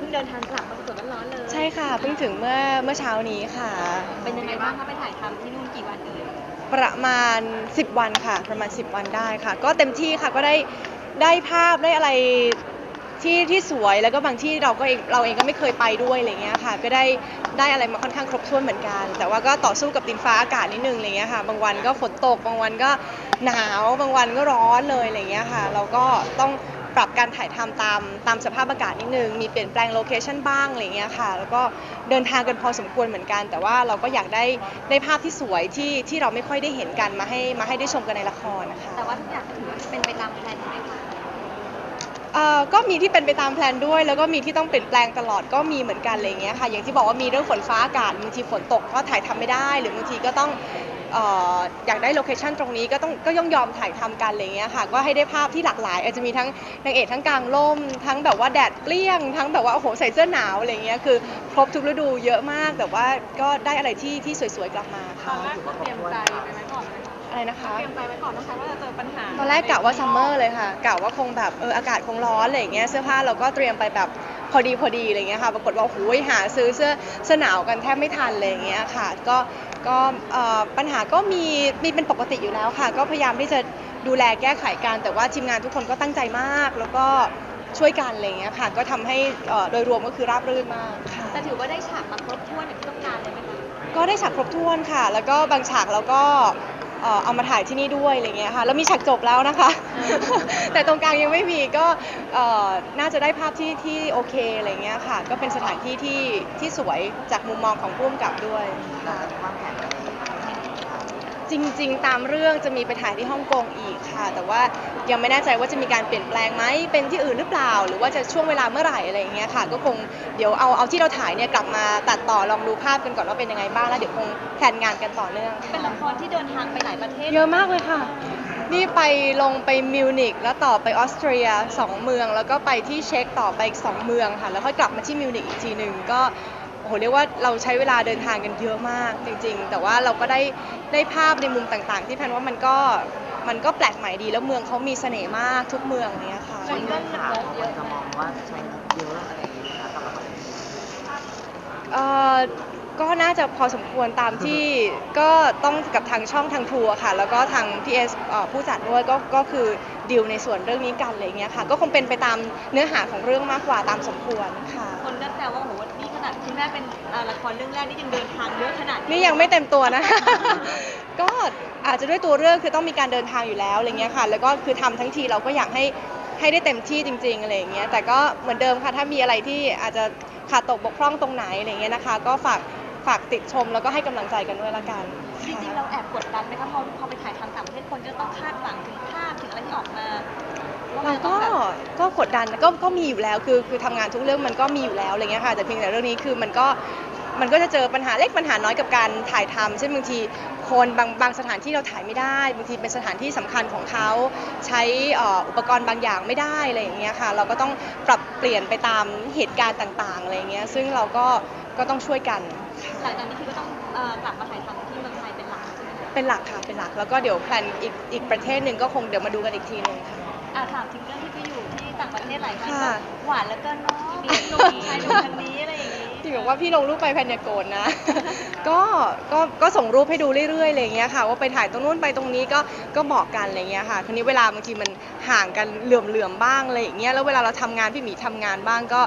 พิ่งเดินทางกลับมาสดๆร้อนๆเลยใช่ค่ะเพิ่งถึงเมื่อเมื่อเช้านี้ค่ะ เป็นยังไงบ้างคะไปถ่ายทำที่นู่นกี่วันเอ่ยประมาณ 10 วันค่ะ ประมาณ 10 วันได้ค่ะ ก็เต็มที่ค่ะก็ได้ได้ภาพได้อะไรที่ที่สวยแล้วก็บางที่เราก็เองเราเองก็ไม่เคยไปด้วยอะไรเงี้ยค่ะ ก็ได้ได้อะไรมาค่อนข้างครบถ้วนเหมือนกัน แต่ว่าก็ต่อสู้กับดินฟ้าอากาศนิดนึงอะไรเงี้ยค่ะ บางวันก็ฝนตกบางวันก็หนาวบางวันก็ร้อนเลยอะไรเงี้ยค่ะ เราก็ต้อง ปรับการถ่ายทำตามตามสภาพอากาศนิดนึง มีเปลี่ยนแปลงโลเคชั่นบ้างอะไรเงี้ยค่ะ แล้วก็เดินทางกันพอสมควรเหมือนกัน แต่ว่าเราก็อยากได้ได้ภาพที่สวยที่ที่เราไม่ค่อยได้เห็นกันมาให้มาให้ได้ชมกันในละครนะคะ แต่ว่าทุกอย่างก็ถือว่าเป็นไปตามแผนไหมคะเอ่อก็มีที่เป็นไปตามแพลนด้วย แล้วก็มีที่ต้องเปลี่ยนแปลงตลอดก็มีเหมือนกันอะไรอย่างเงี้ยค่ะ อย่างที่บอกว่ามีเรื่องฝนฟ้าอากาศบางทีฝนตกก็ถ่ายทำไม่ได้ หรือบางทีก็ต้อง เอ่ออยากได้โลเคชันตรงนี้ก็ต้องก็ย่อมยอมถ่ายทำกันอะไรอย่างเงี้ยค่ะก็ให้ได้ภาพที่หลากหลาย อาจจะมีทั้งนางเอกทั้งกลางร่ม ทั้งแบบว่าแดดเปรี้ยง ทั้งแบบว่าโอ้โหใส่เสื้อหนาวอะไรอย่างเงี้ยคือครบทุกฤดูเยอะมาก แต่ว่าก็ได้อะไรที่ที่สวยๆกลับมาตค่ะอนแรกก็เตรียมใจไปไว้ก่อนไหมคะอะไรนะคะ เตรียมใจไว้ก่อนนะคะว่าจะเจอปัญหาตอนแรกกะว่าซัมเมอร์เลยค่ะกะว่าคงแบบเอออากาศคงร้อนอะไรอย่างเงี้ยเสื้อผ้าเราก็เตรียมไปแบบพอดีพอดีอะไรเงี้ยค่ะ ปรากฏว่าโอ้โหหาซื้อเสื้อเสื้อหนาวกันแทบไม่ทันเลยอย่างเงี้ยค่ะ ก็ ก็เอ่อปัญหาก็มีมีเป็นปกติอยู่แล้วค่ะ ก็พยายามที่จะดูแลแก้ไขกัน แต่ว่าทีมงานทุกคนก็ตั้งใจมาก แล้วก็ช่วยกันอะไรเงี้ยค่ะ ก็ทำให้เอ่อโดยรวมก็คือราบรื่นมากค่ะ แต่ถือว่าได้ฉากมาครบถ้วนอย่างที่ต้องการเลยไหมคะ ก็ได้ฉากครบถ้วนค่ะ แล้วก็บางฉากเราก็ เอ่อเอามาถ่ายที่นี่ด้วยอะไรเงี้ยค่ะแล้วมีฉากจบแล้วนะคะ แต่ตรงกลางยังไม่มีก็เอ่อน่าจะได้ภาพที่ที่โอเคอะไรเงี้ยค่ะ ก็เป็นสถานที่ที่ที่สวยจากมุมมองของผู้กำกับด้วยค่ะ จริง ๆ ตามเรื่องจะมีไปถ่ายที่ฮ่องกงอีกค่ะ แต่ว่ายังไม่แน่ใจว่าจะมีการเปลี่ยนแปลงไหมเป็นที่อื่นหรือเปล่า หรือว่าจะช่วงเวลาเมื่อไหร่อะไรอย่างเงี้ยค่ะ ก็คงเดี๋ยวเอาเอาที่เราถ่ายเนี่ยกลับมาตัดต่อลองดูภาพกันก่อนว่าเป็นยังไงบ้างแล้วเดี๋ยวคงแผนงานกันต่อเนื่องเป็นละครที่เดินทางไปหลายประเทศเยอะมากเลยค่ะ นี่ไปลงไปมิวนิกแล้วต่อไปออสเตรียสองเมือง แล้วก็ไปที่เช็กต่อไปอีกสองเมืองค่ะ แล้วค่อยกลับมาที่มิวนิกอีกทีหนึ่งก็โอ้โหเรียกว่าเราใช้เวลาเดินทางกันเยอะมากจริง ๆ แต่ว่าเราก็ได้ได้ภาพในมุมต่างๆ ที่แพนว่ามันก็มันก็แปลกใหม่ดีแล้วเมืองเขามีเสน่ห์มากทุกเมืองเนี้ยค่ะใช้เงินงบเยอะจะไหมมองว่าใช้เงินเยอะอะไรอย่างเงี้ยนะคะสำหรับเอ่อก็น่าจะพอสมควรตามที่ ก็ต้องกับทางช่องทางทัวร์ค่ะ แล้วก็ทาง PS เอ่อผู้จัดด้วยก็ก็คือดีลในส่วนเรื่องนี้กันอะไรอย่างเงี้ยค่ะ ก็คงเป็นไปตามเนื้อหาของเรื่องมากกว่าตามสมควรค่ะ คนก็แซวว่าโอ้โหนี่ขนาดคุณแม่เป็นเอ่อละครเรื่องแรกนี่ยังเดินทางเยอะขนาดนี่ยังไม่เต็มตัวนะ ก็อาจจะด้วยตัวเรื่องคือต้องมีการเดินทางอยู่แล้วอะไรเงี้ยค่ะ แล้วก็คือทำทั้งทีเราก็อยากให้ให้ได้เต็มที่จริง ๆอะไรอย่างเงี้ย แต่ก็เหมือนเดิมค่ะถ้ามีอะไรที่อาจจะขาดตกบกพร่องตรงไหนอะไรเงี้ยนะคะ ก็ฝากฝากติดชมแล้วก็ให้กำลังใจกันด้วยละกันจริงๆ เราแอบกดดันไหมคะพอพอไปถ่ายทำต่างประเทศคนจะต้องคาดหวังถึงภาพถึงอะไรที่ออกมา ว่าเรามันจะต้ก็องแบบก็กดดันก็ก็มีอยู่แล้วคือคือทำงานทุกเรื่องมันก็มีอยู่แล้วอะไรเงี้ยค่ะแต่เพียงแต่เรื่องนี้คือมันก็มันก็จะเจอปัญหาเล็กปัญหาน้อยกับการถ่ายทำเช่นบางทีคนบางบางสถานที่เราถ่ายไม่ได้บางทีเป็นสถานที่สำคัญของเขาใช้เอ่ออุปกรณ์บางอย่างไม่ได้อะไรอย่างเงี้ยค่ะ เราก็ต้องปรับเปลี่ยนไปตามเหตุการณ์ต่างๆอะไรเงี้ยซึ่งเราก็ก็ต้องช่วยกัน หลังจากนี้คือก็ต้องเอ่อกลับมาถ่ายทำที่เมืองไทยเป็นหลักใช่ไหมคะเป็นหลักค่ะเป็นหลักแล้วก็เดี๋ยวแพลนอีกอีกประเทศหนึ่งก็คงเดี๋ยวมาดูกันอีกทีหนึ่งค่ะ อะถามถึงเรื่องที่ไปอยู่ที่ต่างประเทศหลายครั้งค่ะก็หวานแล้วก็เนาะมีหนุ่มชายหนุ่มคนนี้อะไรอย่างนี้ที่บอกว่าพี่ลงรูปไปแพนอยาโกนนะ ก็ก็ก็ส่งรูปให้ดูเรื่อยๆอะไรอย่างเงี้ยค่ะ ว่าไปถ่ายตรงนู้นไปตรงนี้ก็ก็บอกกันอะไรเงี้ยค่ะทีนี้เวลาบางทีมันห่างกันเหลื่อมๆบ้างอะไรอย่างเงี้ยแล้วเวลาเราทำงานพี่หมีทำงานบ้างก็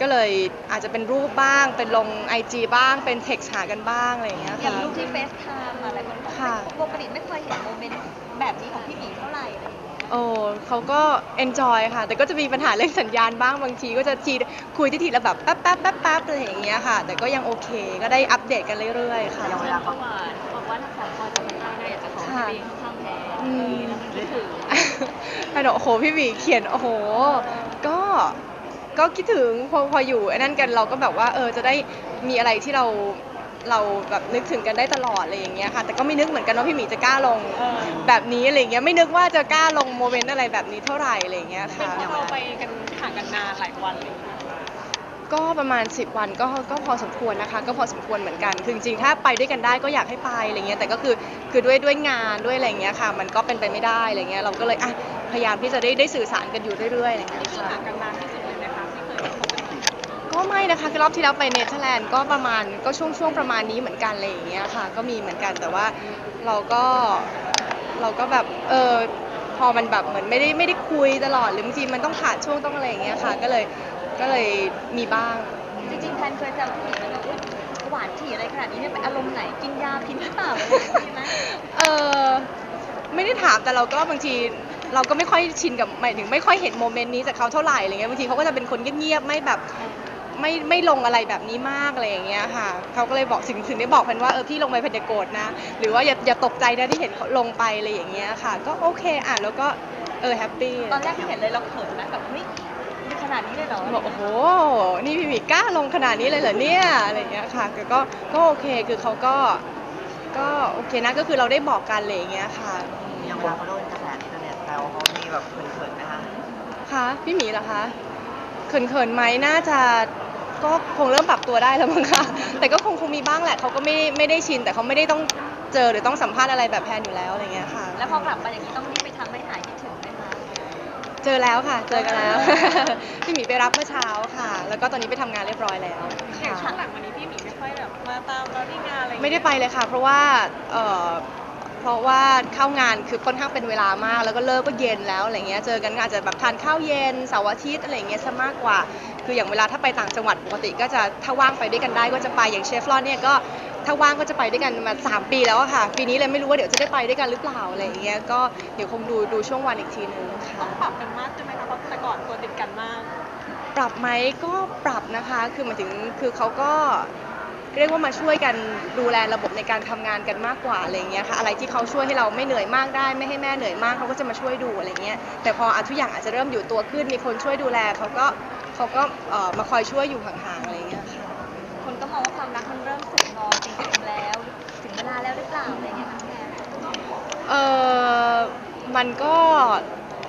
ก็เลยอาจจะเป็นรูปบ้าง เป็นลง IG บ้างเป็นเท็กซ์หากันบ้างอะไรอย่างเงี้ยอย่างค่ะ รูปที่เฟซไทม์อะไรคนบอกค่ะ ปกติไม่เคยเห็นโมเมนต์แบบนี้ของพี่หมีเท่าไหร่อะไรอย่างเงี้ย โอ้เขาก็ enjoy ค่ะ แต่ก็จะมีปัญหาเรื่องสัญญาณบ้างบางทีก็จะทีคุยที่ทีละแบบแป๊บแป๊บแป๊บแป๊บอะไรอย่างเงี้ยค่ะ แต่ก็ยังโอเค ก็ได้อัปเดตกันเรื่อยๆค่ะ อย่างเวลาเขาหวานบอกว่าทั้งสองคนจะเป็นได้อยากจะขอค่ะให้ไปข้างแพ้อืมแล้วมันคิดถึงไอ้หนูโอ้โหพี่หมีเขียนโอ้โห ก็ก็คิดถึงพอพออยู่ไอ้นั่นกันเราก็แบบว่าเออจะได้มีอะไรที่เรา เราแบบนึกถึงกันได้ตลอดอะไรอย่างเงี้ยค่ะ แต่ก็ไม่นึกเหมือนกันว่าพี่หมีจะกล้าลงแบบนี้อะไรอย่างเงี้ยไม่นึกว่าจะกล้าลงโมเมนต์อะไรแบบนี้เท่าไหร่อะไรอย่างเงี้ยเป็นค่ะเพราะเราไปกันห่างกันนานหลายวันเลยก็ประมาณ 10 วันก็ก็พอสมควรนะคะ ก็พอสมควรเหมือนกันคือจริงๆถ้าไปด้วยกันได้ก็อยากให้ไปอะไรเงี้ยแต่ก็คือคือด้วยด้วยงานด้วยอะไรเงี้ยค่ะ มันก็เป็นไปไม่ได้อะไรเงี้ยเราก็เลยอะพยายามที่จะได้ได้สื่อสารกันอยู่เรื่อยๆอะไรเงี้ยนี่คือค่ะ ห่างกันนานที่สุดเลยนะคะที่เคยคบ กันมาก็ก็ไม่นะคะคือรอบที่แล้วไปเนเธอร์แลนด์ก็ประมาณก็ช่วงช่วงประมาณนี้เหมือนกันอะไรอย่างเงี้ยค่ะ ก็มีเหมือนกันแต่ว่าเราก็เราก็แบบเออพอมันแบบเหมือนไม่ได้ไม่ได้คุยตลอดหรือบางทีมันต้องขาดช่วงต้องอะไรอย่างเงี้ยค่ะ ก็เลยก็เลยมีบ้าง จริงๆแพนเคยแซวพี่หมีไหมว่าอุ๊ยหวานถี่อะไรขนาดนี้เนี่ยเป็นอารมณ์ไหนกินยาพิษหรือเปล่าอะไรอย่างนี้ไหมเออไม่ได้ถามแต่เราก็บางทีเราก็ไม่ค่อยชินกับหมายถึงไม่ค่อยเห็นโมเมนต์นี้จากเขาเท่าไหร่อะไรเงี้ยบางทีเขาก็จะเป็นคนเงียบๆไม่แบบ ไม่ไม่ลงอะไรแบบนี้มากอะไรอย่างเงี้ยค่ะเขาก็เลยบอกถึงถึงได้บอกพันว่าเออพี่ลงไปพันจะโกรธนะ หรือว่าอย่าอย่าตกใจนะที่เห็นเขาลงไปอะไรอย่างเงี้ยค่ะ ก็โอเคอ่านแล้วก็เออแฮปปี้ตอนแรกที่เห็นเลยเราเขินนะแบบเฮ้ยมีขนาดนี้เลยเหรอบอกโอ้โห นี่พี่หมีกล้าลงขนาดนี้เลยเหรอเนี่ยอะไรอย่างเงี้ยค่ะแต่ก็ก็โอเคคือเขาก็ก็โอเคนะก็คือเราได้บอกกันอะไรอย่างเงี้ยค่ะยังบอกเขาโดนกระแสอินเทอร์เน็ตแซวเขามีแบบเขินๆไหมคะคะพี่หมีเหรอคะเขินๆไหมน่าจะ ก็คงเริ่มปรับตัวได้แล้วมั้งคะแต่ก็คงคงมีบ้างแหละเขาก็ไม่ไม่ได้ชิน แต่เขาไม่ได้ต้องเจอหรือต้องสัมภาษณ์อะไรแบบแพนอยู่แล้วอะไรเงี้ยค่ะ แล้วพอกลับมาอย่างนี้ต้องรีบไปทำให้หายคิดถึงไหมคะ เจอแล้วค่ะ เจอกันแล้ว พี่หมีไปรับเมื่อเช้าค่ะ แล้วก็ตอนนี้ไปทำงานเรียบร้อยแล้วอย่างช่วค่ะงหลังวันนี้พี่หมีไม่ค่อยแบบมาตามเราที่งานอะไรอย่างไม่เงี้ยได้ไปเลยค่ะ เพราะว่าเอ่อ เพราะว่าเข้างานคือค่อนข้างเป็นเวลามาก แล้วก็เลิกก็เย็นแล้วอะไรเงี้ยเจอกันก็อาจจะแบบทานข้าวเย็นเสาร์อาทิตย์อะไรเงี้ยซะมากกว่า คืออย่างเวลาถ้าไปต่างจังหวัดปกติก็จะถ้าว่างไปด้วยกันได้ก็จะไปอย่างเชฟลอนเนี่ยก็ถ้าว่างก็จะไปด้วยกันมาสามปีแล้วอะค่ะ ปีนี้เลยไม่รู้ว่าเดี๋ยวจะได้ไปด้วยกันหรือเปล่าอะไรอย่างเงี้ยก็เดี๋ยวคงดูดูช่วงวันอีกทีนึงค่ะต้องปรับกันมากขึ้นไหมคะเพราะแต่ก่อนตัวติดกันมาก ปรับไหมก็ปรับนะคะ คือหมายถึงคือเขาก็ เรียกว่ามาช่วยกันดูแลระบบในการทำงานกันมากกว่าอะไรอย่างเงี้ยค่ะอะไรที่เขาช่วยให้เราไม่เหนื่อยมากได้ ไม่ให้แม่เหนื่อยมากเขาก็จะมาช่วยดูอะไรเงี้ยแต่พออะทุกอย่างอาจจะเริ่มอยู่ตัวขึ้นมีคนช่วยดูแลเขาก็เขาก็เอ่อมาคอยช่วยอยู่ห่างๆอะไรเงี้ยค่ะคนก็มองว่าความรักมันเริ่มสุกงอจริงๆแล้วถึงเวลาแล้วหรือเปล่าอะไรอย่างเงี้ยค่ะแพนเออมันก็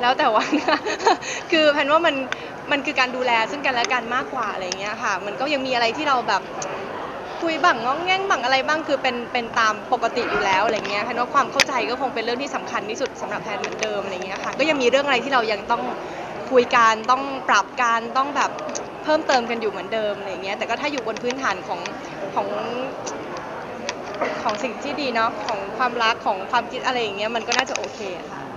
แล้วแต่วันนะคือแพนว่ามันมันคือการดูแลซึ่งกันและกันมากกว่าอะไรเงี้ยค่ะ มันก็ยังมีอะไรที่เราแบบ คุยบังง้องแง่งบังอะไรบ้างคือเป็นเป็นตามปกติอยู่แล้วอะไรเงี้ยแพนว่าความเข้าใจก็คงเป็นเรื่องที่สำคัญที่สุดสำหรับแพนเหมือนเดิมอะไรเงี้ยค่ะก็ยังมีเรื่องอะไรที่เรายังต้องคุยกันต้องปรับกันต้องแบบเพิ่มเติมกันอยู่เหมือนเดิมอะไรเงี้ยแต่ก็ถ้าอยู่บนพื้นฐานของของของสิ่งที่ดีเนาะของความรักของความคิดอะไรอย่างเงี้ยมันก็น่าจะโอเคค่ะ